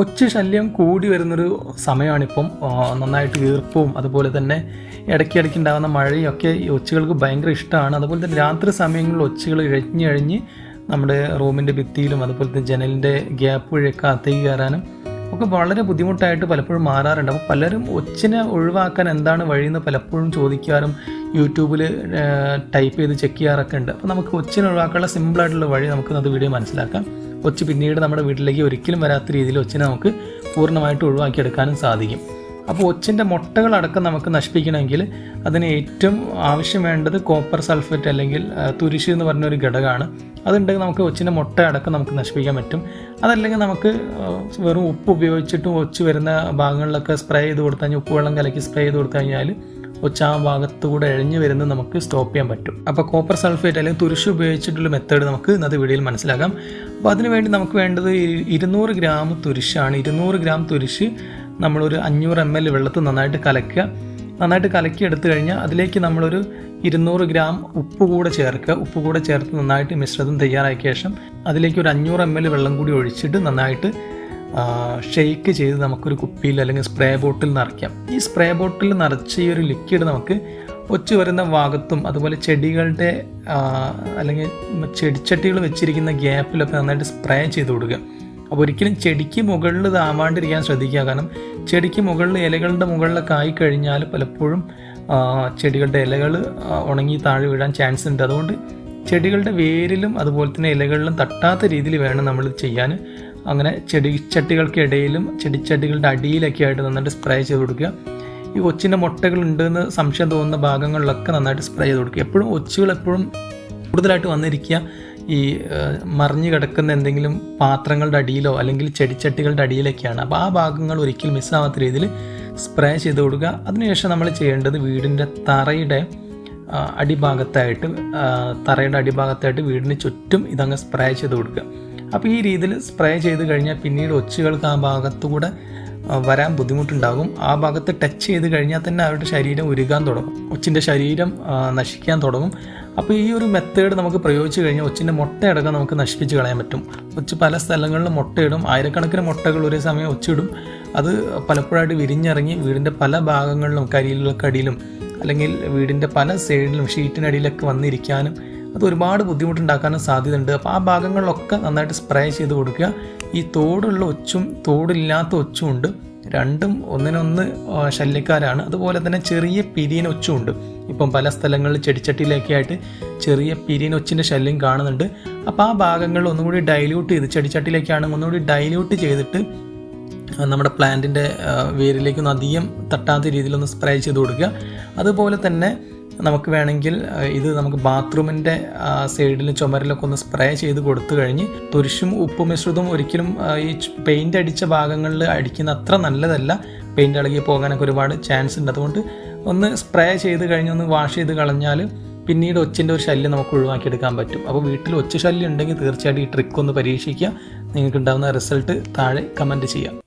ഒച്ച ശല്യം കൂടി വരുന്നൊരു സമയമാണിപ്പം നന്നായിട്ട് ഈർപ്പവും അതുപോലെ തന്നെ ഇടയ്ക്കിടയ്ക്ക് ഉണ്ടാകുന്ന മഴയും ഒക്കെ ഈ ഒച്ചകൾക്ക് ഭയങ്കര ഇഷ്ടമാണ്. അതുപോലെ തന്നെ രാത്രി സമയങ്ങളിൽ ഒച്ചകൾ ഇഴഞ്ഞിഴഞ്ഞ് നമ്മുടെ റൂമിന്റെ ഭിത്തിയിലും അതുപോലെ തന്നെ ജനലിന്റെ ഗ്യാപ്പ് വഴിയൊക്കെ അകത്തേക്ക് കയറാനും ഒക്കെ വളരെ ബുദ്ധിമുട്ടായിട്ട് പലപ്പോഴും മാറാറുണ്ട്. അപ്പോൾ പലരും ഒച്ചിനെ ഒഴിവാക്കാൻ എന്താണ് വഴിയെന്ന് പലപ്പോഴും ചോദിക്കാറും യൂട്യൂബിൽ ടൈപ്പ് ചെയ്ത് ചെക്ക് ചെയ്യാറൊക്കെ ഉണ്ട്. അപ്പോൾ നമുക്ക് ഒച്ചിനെ ഒഴിവാക്കാനുള്ള സിമ്പിളായിട്ടുള്ള വഴി നമുക്ക് വീഡിയോ മനസ്സിലാക്കാം. ഒച്ച് പിന്നീട് നമ്മുടെ വീട്ടിലേക്ക് ഒരിക്കലും വരാത്ത രീതിയിൽ ഒച്ചിനെ നമുക്ക് പൂർണമായിട്ട് ഒഴിവാക്കിയെടുക്കാനും സാധിക്കും. അപ്പോൾ ഒച്ചിന്റെ മുട്ടകളടക്കം നമുക്ക് നശിപ്പിക്കണമെങ്കിൽ അതിന് ഏറ്റവും ആവശ്യം വേണ്ടത് കോപ്പർ സൾഫേറ്റ് അല്ലെങ്കിൽ തുരിശ് എന്ന് പറഞ്ഞ ഒരു ഘടകമാണ്. അതുണ്ടെങ്കിൽ നമുക്ക് ഒച്ചിന്റെ മുട്ട അടക്കം നമുക്ക് നശിപ്പിക്കാൻ പറ്റും. അതല്ലെങ്കിൽ നമുക്ക് വെറും ഉപ്പ് ഉപയോഗിച്ചിട്ടും ഒച്ച് വരുന്ന ഭാഗങ്ങളിലൊക്കെ സ്പ്രേ ചെയ്ത് കൊടുത്തു കഴിഞ്ഞാൽ ഉപ്പ് വെള്ളം കലക്കി സ്പ്രേ ചെയ്ത് കൊടുത്തു കഴിഞ്ഞാൽ ഒച്ച ആ ഭാഗത്തുകൂടെ എഴഞ്ഞു വരുന്നത് നമുക്ക് സ്റ്റോപ്പ് ചെയ്യാൻ പറ്റും. അപ്പോൾ കോപ്പർ സൾഫേറ്റ് അല്ലെങ്കിൽ തുരിശ് ഉപയോഗിച്ചിട്ടുള്ള മെത്തേഡ് നമുക്ക് ഇന്നത്തെ വീഡിയോയിൽ മനസ്സിലാക്കാം. അപ്പോൾ അതിനുവേണ്ടി നമുക്ക് വേണ്ടത് ഇരുന്നൂറ് ഗ്രാം തുരിശാണ്. ഇരുന്നൂറ് ഗ്രാം തുരിശ് നമ്മളൊരു അഞ്ഞൂറ് എം എൽ വെള്ളത്ത് നന്നായിട്ട് കലക്കുക. നന്നായിട്ട് കലക്കി എടുത്തു കഴിഞ്ഞാൽ അതിലേക്ക് നമ്മളൊരു ഇരുന്നൂറ് ഗ്രാം ഉപ്പ് കൂടെ ചേർക്കുക. ഉപ്പ് കൂടെ ചേർത്ത് നന്നായിട്ട് മിശ്രിതം തയ്യാറാക്കിയ ശേഷം അതിലേക്ക് ഒരു അഞ്ഞൂറ് എം എൽ വെള്ളം കൂടി ഒഴിച്ചിട്ട് നന്നായിട്ട് ഷെയ്ക്ക് ചെയ്ത് നമുക്കൊരു കുപ്പിയിൽ അല്ലെങ്കിൽ സ്പ്രേ ബോട്ടിൽ നിറയ്ക്കാം. ഈ സ്പ്രേ ബോട്ടിൽ നിറച്ച ഈ ഒരു ലിക്വിഡ് നമുക്ക് ഒച്ചു വരുന്ന ഭാഗത്തും അതുപോലെ ചെടികളുടെ അല്ലെങ്കിൽ ചെടിച്ചട്ടികൾ വെച്ചിരിക്കുന്ന ഗ്യാപ്പിലൊക്കെ നന്നായിട്ട് സ്പ്രേ ചെയ്ത് കൊടുക്കുക. അപ്പോൾ ഒരിക്കലും ചെടിക്ക് മുകളിൽ ഇതാവാണ്ടിരിക്കാൻ ശ്രദ്ധിക്കുക. കാരണം ചെടിക്ക് മുകളിൽ ഇലകളുടെ മുകളിലൊക്കെ ആയിക്കഴിഞ്ഞാൽ പലപ്പോഴും ചെടികളുടെ ഇലകൾ ഉണങ്ങി താഴെ വീഴാൻ ചാൻസ് ഉണ്ട്. അതുകൊണ്ട് ചെടികളുടെ വേരിലും അതുപോലെ തന്നെ ഇലകളിലും തട്ടാത്ത രീതിയിൽ വേണം നമ്മൾ ചെയ്യാൻ. അങ്ങനെ ചെടിച്ചട്ടികൾക്കിടയിലും ചെടിച്ചട്ടികളുടെ അടിയിലൊക്കെ ആയിട്ട് നന്നായിട്ട് സ്പ്രേ ചെയ്ത് കൊടുക്കുക. ഈ ഒച്ചിന്റെ മുട്ടകൾ ഉണ്ടെന്ന് സംശയം തോന്നുന്ന ഭാഗങ്ങളിലൊക്കെ നന്നായിട്ട് സ്പ്രേ ചെയ്ത് കൊടുക്കുക. എപ്പോഴും ഒച്ചുകൾ എപ്പോഴും കൂടുതലായിട്ട് വന്നിരിക്കുക. ഈ മറിഞ്ഞു കിടക്കുന്ന എന്തെങ്കിലും പാത്രങ്ങളുടെ അടിയിലോ അല്ലെങ്കിൽ ചെടിച്ചട്ടികളുടെ അടിയിലൊക്കെയാണ്. അപ്പോൾ ആ ഭാഗങ്ങൾ ഒരിക്കലും മിസ്സാവാത്ത രീതിയിൽ സ്പ്രേ ചെയ്ത് കൊടുക്കുക. അതിനുശേഷം നമ്മൾ ചെയ്യേണ്ടത് വീടിന്റെ തറയുടെ അടിഭാഗത്തായിട്ട് തറയുടെ അടിഭാഗത്തായിട്ട് വീടിന് ചുറ്റും ഇതങ്ങ് സ്പ്രേ ചെയ്ത് കൊടുക്കുക. അപ്പോൾ ഈ രീതിയിൽ സ്പ്രേ ചെയ്ത് കഴിഞ്ഞാൽ പിന്നീട് ഒച്ചുകൾക്ക് ആ ഭാഗത്തുകൂടെ വരാൻ ബുദ്ധിമുട്ടുണ്ടാകും. ആ ഭാഗത്ത് ടച്ച് ചെയ്ത് കഴിഞ്ഞാൽ തന്നെ അവരുടെ ശരീരം ഉരുകാൻ തുടങ്ങും. ഒച്ചിന്റെ ശരീരം നശിക്കാൻ തുടങ്ങും. അപ്പോൾ ഈ ഒരു മെത്തേഡ് നമുക്ക് പ്രയോഗിച്ച് കഴിഞ്ഞാൽ ഒച്ചിന്റെ മുട്ടയടക്കം നമുക്ക് നശിപ്പിച്ച് കളയാൻ പറ്റും. ഒച്ച് പല സ്ഥലങ്ങളിലും മുട്ടയിടും. ആയിരക്കണക്കിന് മുട്ടകൾ ഒരേ സമയം ഒച്ചിടും. അത് പലപ്പോഴായിട്ട് വിരിഞ്ഞിറങ്ങി വീടിന്റെ പല ഭാഗങ്ങളിലും കരിയിലക്കടിയിലും അല്ലെങ്കിൽ വീടിന്റെ പല സൈഡിലും ഷീറ്റിനടിയിലൊക്കെ വന്നിരിക്കാനും അത് ഒരുപാട് ബുദ്ധിമുട്ടുണ്ടാക്കാനും സാധ്യതയുണ്ട്. അപ്പോൾ ആ ഭാഗങ്ങളിലൊക്കെ നന്നായിട്ട് സ്പ്രേ ചെയ്ത് കൊടുക്കുക. ഈ തോടുള്ള ഒച്ചും തോടില്ലാത്ത ഒച്ചും ഉണ്ട്. രണ്ടും ഒന്നിനൊന്ന് ശല്യക്കാരാണ്. അതുപോലെ തന്നെ ചെറിയ പിരിയനൊച്ചും ഉണ്ട്. ഇപ്പം പല സ്ഥലങ്ങളിൽ ചെടിച്ചട്ടിയിലൊക്കെ ആയിട്ട് ചെറിയ പിരിയനൊച്ചിന്റെ ശല്യം കാണുന്നുണ്ട്. അപ്പോൾ ആ ഭാഗങ്ങളിൽ ഒന്നുകൂടി ഡൈല്യൂട്ട് ചെയ്ത് ചെടിച്ചട്ടിയിലേക്കാണ് ഒന്നുകൂടി ഡൈല്യൂട്ട് ചെയ്തിട്ട് നമ്മുടെ പ്ലാന്റിന്റെ വേരിലേക്കൊന്നും അധികം തട്ടാത്ത രീതിയിലൊന്ന് സ്പ്രേ ചെയ്ത് കൊടുക്കുക. അതുപോലെ തന്നെ നമുക്ക് വേണമെങ്കിൽ ഇത് നമുക്ക് ബാത്റൂമിന്റെ സൈഡിൽ ചുമരിലൊക്കെ ഒന്ന് സ്പ്രേ ചെയ്ത് കൊടുത്തു കഴിഞ്ഞ് തുരിശും ഉപ്പ് മിശ്രിതവും ഒരിക്കലും ഈ പെയിന്റ് അടിച്ച ഭാഗങ്ങളിൽ അടിക്കുന്ന അത്ര നല്ലതല്ല. പെയിന്റ് ഇളകി പോകാനൊക്കെ ഒരുപാട് ചാൻസ് ഉണ്ട്. അതുകൊണ്ട് ഒന്ന് സ്പ്രേ ചെയ്ത് കഴിഞ്ഞ് ഒന്ന് വാഷ് ചെയ്ത് കളഞ്ഞാൽ പിന്നീട് ഒച്ചിന്റെ ഒരു ശല്യം നമുക്ക് ഒഴിവാക്കിയെടുക്കാൻ പറ്റും. അപ്പോൾ വീട്ടിൽ ഒച്ച ശല്യം ഉണ്ടെങ്കിൽ തീർച്ചയായിട്ടും ഈ ട്രിക്ക് ഒന്ന് പരീക്ഷിക്കുക. നിങ്ങൾക്ക് ഉണ്ടാകുന്ന റിസൾട്ട് താഴെ കമന്റ് ചെയ്യാം.